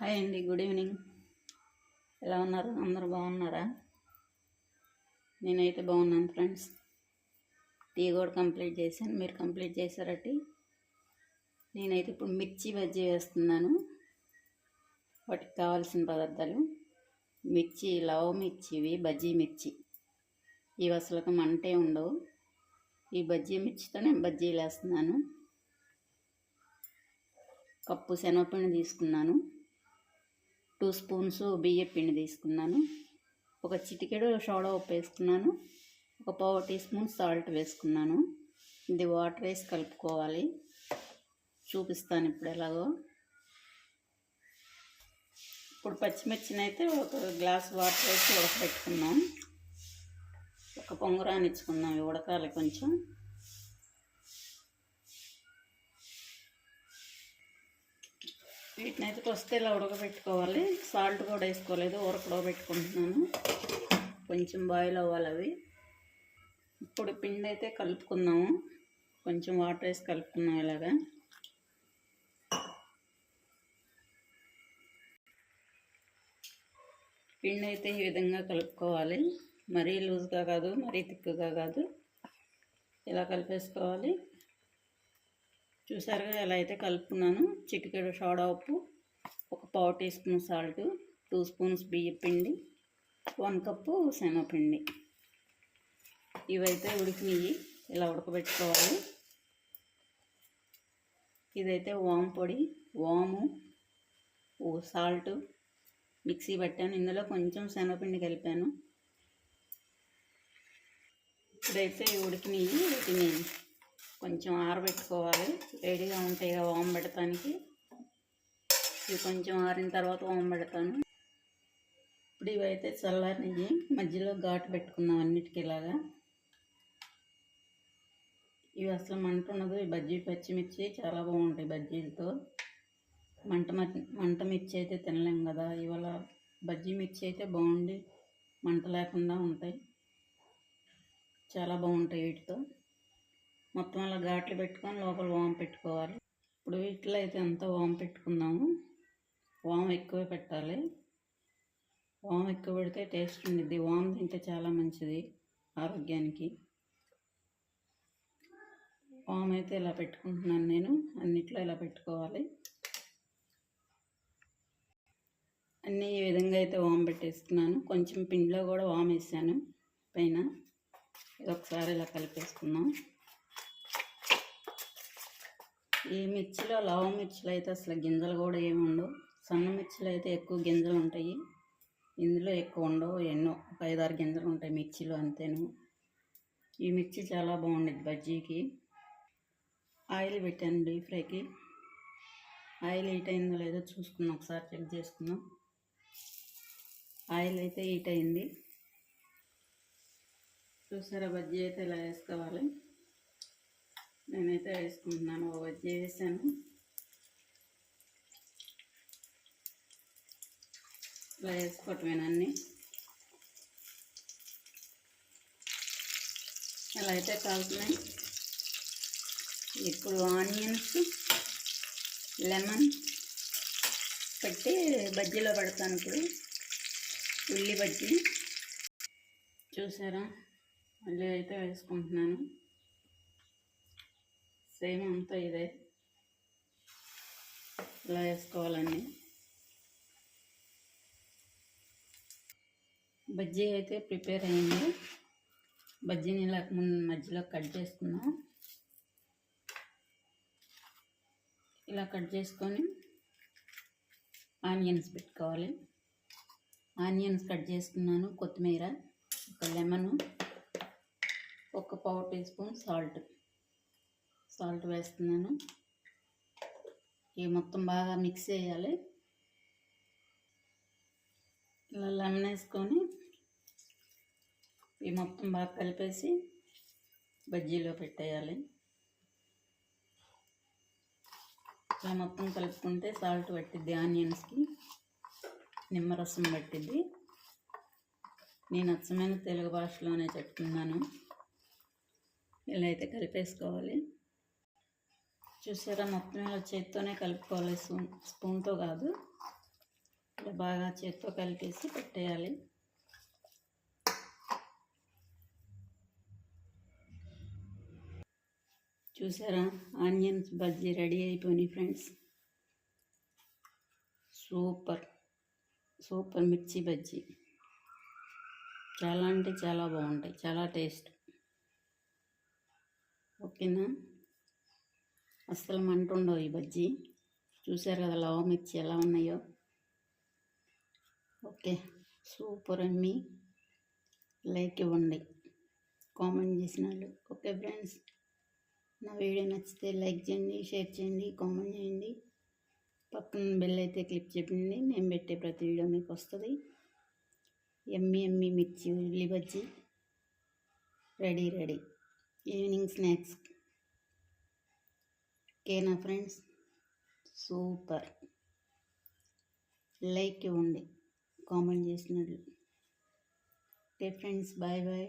Hi అండి good evening. ఎలా ఉన్నారు? అందరూ బాగున్నారా? నేనైతే బాగున్నాను ఫ్రెండ్స్. టీ కూడా కంప్లీట్ చేశాను. మీరు కంప్లీట్ చేశారా టీ? నేనైతే ఇప్పుడు మిర్చి బజ్జీ వేస్తున్నాను. వాటికి కావాల్సిన పదార్థాలు. మిర్చి లవ్ మిర్చి ఇవి బజ్జీ మిర్చి. ఇవి అసలు మంటే ఉండవు. ఈ బజ్జీ మిర్చితో నేను బజ్జీలు వేస్తున్నాను. కప్పు శనగపిండి తీసుకున్నాను. టూ స్పూన్స్ బియ్య పిండి తీసుకున్నాను. ఒక చిటికెడు సోడా ఉప్పు వేసుకున్నాను. ఒక పావు టీ స్పూన్ సాల్ట్ వేసుకున్నాను. ఇది వాటర్ వేసి కలుపుకోవాలి. చూపిస్తాను ఇప్పుడు ఎలాగో. ఇప్పుడు పచ్చిమిర్చినైతే ఒక గ్లాస్ వాటర్ వేసి ఉడకబెట్టుకున్నాం ఒక పొంగురానిచ్చుకున్నాం ఇచ్చుకున్నాం ఉడకాలి కొంచెం. వీటిని అయితే వస్తే ఇలా ఉడకబెట్టుకోవాలి. సాల్ట్ కూడా వేసుకోలేదు ఉడకడో పెట్టుకుంటున్నాను కొంచెం బాయిల్ అవ్వాలి అవి. ఇప్పుడు పిండి అయితే కలుపుకుందాము. కొంచెం వాటర్ వేసి కలుపుకున్నాం ఇలాగా. పిండి అయితే ఈ విధంగా కలుపుకోవాలి. మరీ లూజ్గా కాదు మరీ తిక్కుగా కాదు. ఇలా కలిపేసుకోవాలి. చూసారుగా ఎలా అయితే కలుపుకున్నాను. చిటికెడు సోడా ఉప్పు ఒక పావు teaspoon salt two spoons బియ్య పిండి వన్ కప్పు శనగపిండి ఇవైతే ఉడికినవి ఇలా ఉడకబెట్టుకోవాలి. ఇదైతే వాము పొడి వాము సాల్ట్ మిక్సీ పెట్టాను. ఇందులో కొంచెం శనగపిండి కలిపాను. ఇప్పుడైతే ఉడికినవి వీటిని కొంచెం ఆరబెట్టుకోవాలి. వేడిగా ఉంటాయి కదా వామ్ పెడతానికి. ఇవి కొంచెం ఆరిన తర్వాత వామ్ పెడతాను. ఇప్పుడు ఇవైతే చల్లారినవి. మధ్యలో ఘాటు పెట్టుకుందాం అన్నిటికీ ఇలాగా. ఇవి అసలు మంట ఉండదు. ఈ బజ్జీ పచ్చిమిర్చి చాలా బాగుంటాయి బజ్జీలతో. మంట మంట మిర్చి అయితే తినలేం కదా. ఇవాళ బజ్జీ మిర్చి అయితే బాగుండి మంట లేకుండా ఉంటాయి. చాలా బాగుంటాయి వీటితో. మొత్తం అలా ఘాట్లు పెట్టుకొని లోపల వామ్ పెట్టుకోవాలి. ఇప్పుడు వీటిలో అయితే అంతా వామ్ పెట్టుకుందాము. వామ్ ఎక్కువ పెట్టాలి. వామ్ ఎక్కువ పెడితే టేస్ట్ ఉండిద్ది. వామ్ తింటే చాలా మంచిది ఆరోగ్యానికి. వామ్ అయితే ఇలా పెట్టుకుంటున్నాను నేను. అన్నిట్లో ఇలా పెట్టుకోవాలి. అన్నీ ఈ విధంగా అయితే వామ్ పెట్టేసుకున్నాను. కొంచెం పిండిలో కూడా వామ్ వేసాను. పైన ఇది ఒకసారి ఇలా కలిపేసుకుందాం. ఈ మిర్చిలో లవ మిర్చిలో అయితే అసలు గింజలు కూడా ఏమి ఉండవు. సన్న మిర్చిలో అయితే ఎక్కువ గింజలు ఉంటాయి. ఇందులో ఎక్కువ ఉండవు ఎన్నో ఒక ఐదారు గింజలు ఉంటాయి మిర్చిలో అంతేను. ఈ మిర్చి చాలా బాగుండేది బజ్జీకి. ఆయిల్ పెట్టాను డీప్ ఫ్రైకి. ఆయిల్ హీట్ అయిందో లేదో చూసుకుందాం ఒకసారి చెక్ చేసుకుందాం. ఆయిల్ అయితే హీట్ అయింది. చూసారా బజ్జీ అయితే ఇలా వేసుకోవాలి? నేనైతే వేసుకుంటున్నాను ఒక వేసాను ఇలా వేసుకోవటమేనన్నీ ఇలా అయితే కాలుతున్నాయి? ఇప్పుడు ఆనియన్స్ లెమన్ పెట్టి బజ్జీలో పెడతాను ఇప్పుడు. ఉల్లి బజ్జీ. చూసారా? మళ్ళీ అయితే వేసుకుంటున్నాను. సేమ్ అంతా ఇదే ఇలా వేసుకోవాలండి. బజ్జీ అయితే ప్రిపేర్ అయింది. బజ్జీని ఇలా ముందు మధ్యలో కట్ చేసుకున్నాం ఇలా కట్ చేసుకొని ఆనియన్స్ పెట్టుకోవాలి. ఆనియన్స్ కట్ చేసుకున్నాను కొత్తిమీర ఒక లెమను ఒక పావు టీ స్పూన్ సాల్ట్. సాల్ట్ వేస్తున్నాను. ఇవి మొత్తం బాగా మిక్స్ చేయాలి. ఇలా లెమన్ వేసుకొని ఇవి మొత్తం బాగా కలిపేసి బజ్జీలో పెట్టేయాలి. ఇలా మొత్తం కలుపుకుంటే సాల్ట్ పట్టిద్ది ఆనియన్స్కి నిమ్మరసం పట్టిద్ది. నేను అచ్చమైన తెలుగు భాషలోనే చెప్తున్నాను. ఇలా అయితే కలిపేసుకోవాలి. చూసారా? మొత్తం ఇలా చేత్తోనే కలుపుకోవాలి. స్పూన్ స్పూన్తో కాదు. ఇలా బాగా చేత్తో కలిపేసి పెట్టేయాలి. చూసారా? ఆనియన్స్ బజ్జీ రెడీ అయిపోయినాయి friends. Super. Super mirchi bajji. చాలా అంటే చాలా బాగుంటాయి. చాలా టేస్ట్. ఓకేనా? అస్సలు మంట ఉండవు ఈ బజ్జీ. చూసారు కదా లవ మిర్చి ఎలా ఉన్నాయో. ఓకే సూపర్ అమ్మి. లైక్ ఇవ్వండి. కామెంట్ చేసిన వాళ్ళు. ఓకే ఫ్రెండ్స్ నా వీడియో నచ్చితే లైక్ చేయండి షేర్ చేయండి కామెంట్ చేయండి. పక్కన బెల్ అయితే క్లిక్ చేయండి. నేను పెట్టే ప్రతి వీడియో మీకు వస్తుంది. ఎమ్మి ఎమ్మి మిర్చి ఉల్లి bajji. Ready ready. Evening snacks. ఓకేనా ఫ్రెండ్స్. సూపర్. లైక్ ఇవ్వండి. కామెంట్ చేసినట్లు. Okay friends bye bye.